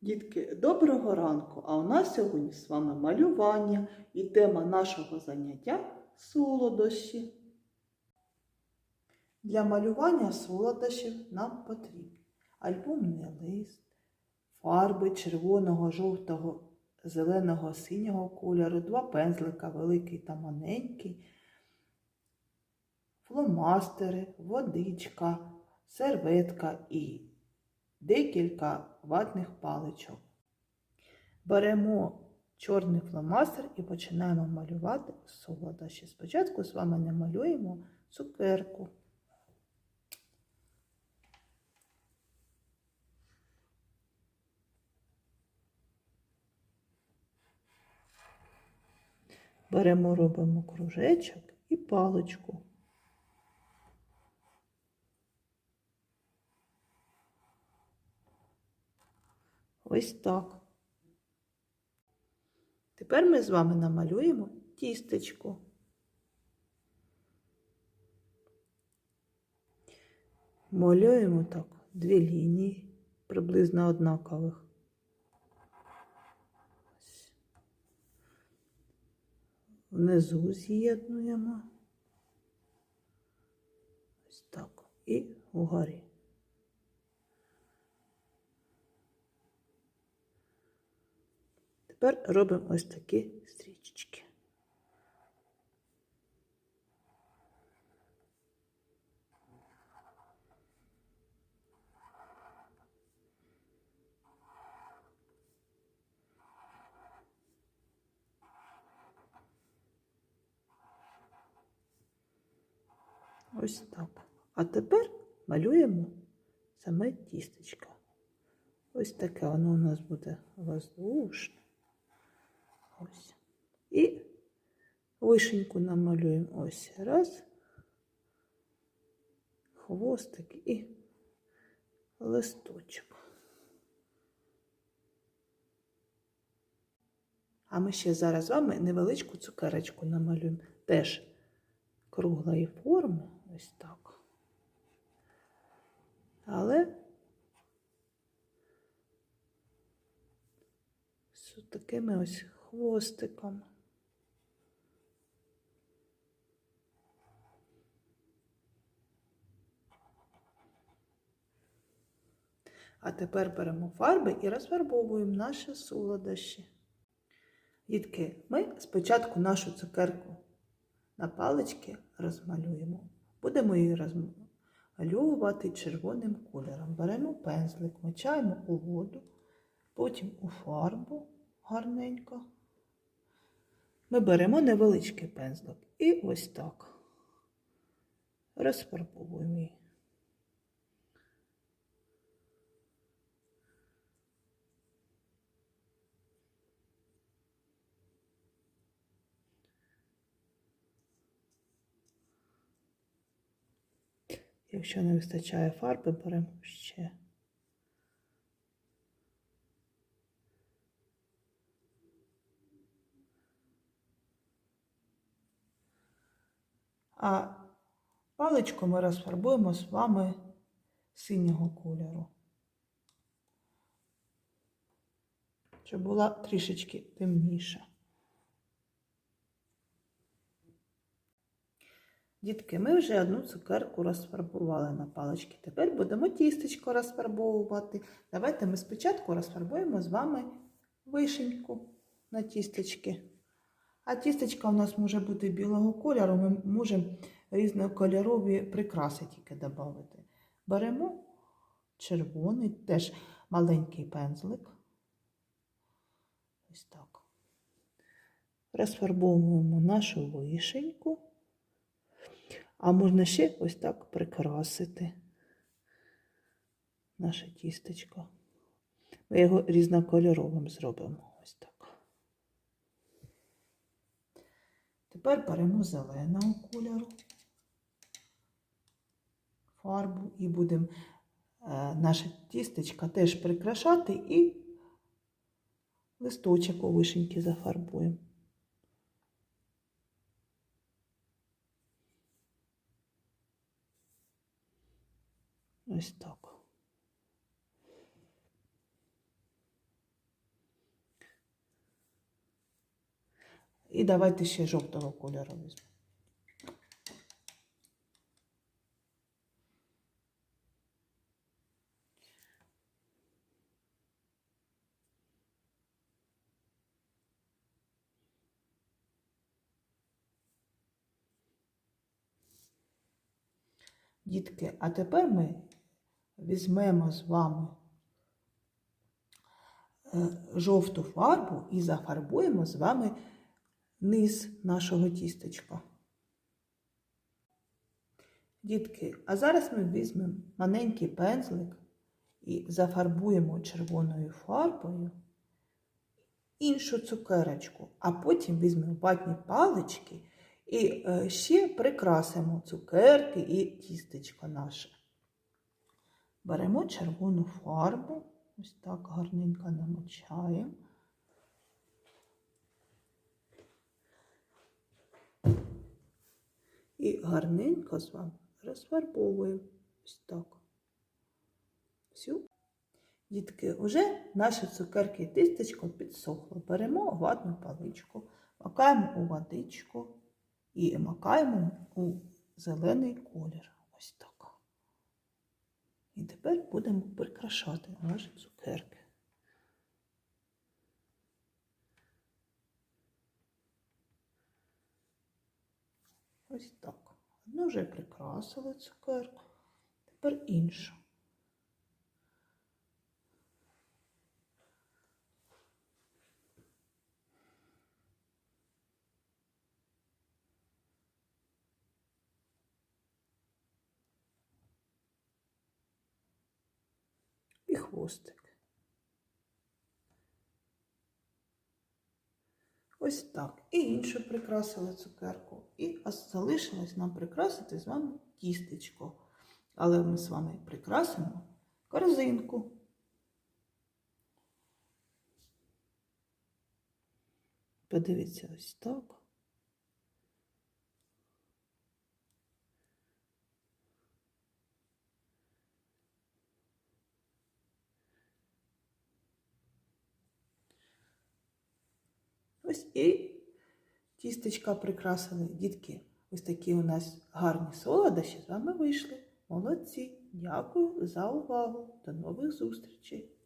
Дітки, доброго ранку! А у нас сьогодні з вами малювання і тема нашого заняття солодощі. Для малювання солодощів нам потрібні альбомний лист, фарби червоного, жовтого, зеленого, синього кольору, два пензлика, великий та маленький, фломастери, водичка, серветка і декілька ватних паличок. Беремо чорний фломастер і починаємо малювати солодощі. Спочатку з вами намалюємо цукерку. Беремо, робимо кружечок і паличку. Ось так. Тепер ми з вами намалюємо тістечко. Малюємо так дві лінії, приблизно однакових. Внизу з'єднуємо. Ось так. І вгорі. Тепер робимо ось такі стрічечки. Ось так. А тепер малюємо саме тістечко. Ось таке воно у нас буде воздушне. Ось. І вишеньку намалюємо ось раз, хвостик і листочок. А ми ще зараз з вами невеличку цукерочку намалюємо. Теж круглої форми, ось так. Але з такими ось хвостиками. А тепер беремо фарби і розфарбовуємо наші солодощі. Дітки, ми спочатку нашу цукерку на палички розмалюємо. Будемо її розмальовувати червоним кольором. Беремо пензлик, мочаємо у воду, потім у фарбу гарненько. Ми беремо невеличкий пензлик і ось так розфарбовуємо її. Якщо не вистачає фарби, беремо ще. А паличку ми розфарбуємо з вами синього кольору. Щоб була трішечки темніша. Дітки, ми вже одну цукерку розфарбували на палички. Тепер будемо тістечко розфарбовувати. Давайте ми спочатку розфарбуємо з вами вишеньку на тістечки. А тістечка у нас може бути білого кольору, ми можемо різнокольорові прикраси тільки додати. Беремо червоний, теж маленький пензлик. Ось так. Розфарбовуємо нашу вишеньку. А можна ще ось так прикрасити наше тістечко. Ми його різнокольоровим зробимо. Ось так. Тепер беремо зеленого кольору фарбу і будемо е, наше тістечко теж прикрашати і листочок у вишеньки зафарбуємо. Ось так. І давайте ще жовтого кольору візьмемо. Дітки, а тепер ми візьмемо з вами е, жовту фарбу і зафарбуємо з вами низ нашого тістечка. Дітки, а зараз ми візьмемо маленький пензлик і зафарбуємо червоною фарбою іншу цукерочку, а потім візьмемо ватні палички і е, ще прикрасимо цукерки і тістечко наше. Беремо червону фарбу, ось так гарненько намочаємо. І гарненько з вами розфарбовуємо. Ось так. Всю. Дітки, вже наші цукерки і тістечко підсохло. Беремо ватну паличку, макаємо у водичку і макаємо у зелений колір. Ось так. І тепер будемо прикрашати наші цукерки. Ось так. Одну вже прикрасили цукерку, тепер іншу. і хвостик. Ось так. І іншу прикрасили цукерку. І залишилось нам прикрасити з вами тістечко. Але ми з вами прикрасимо корзинку. Подивіться ось так. Ось і тістечка прикрасили. Дітки, ось такі у нас гарні солодощі з вами вийшли. Молодці. Дякую за увагу. До нових зустрічей.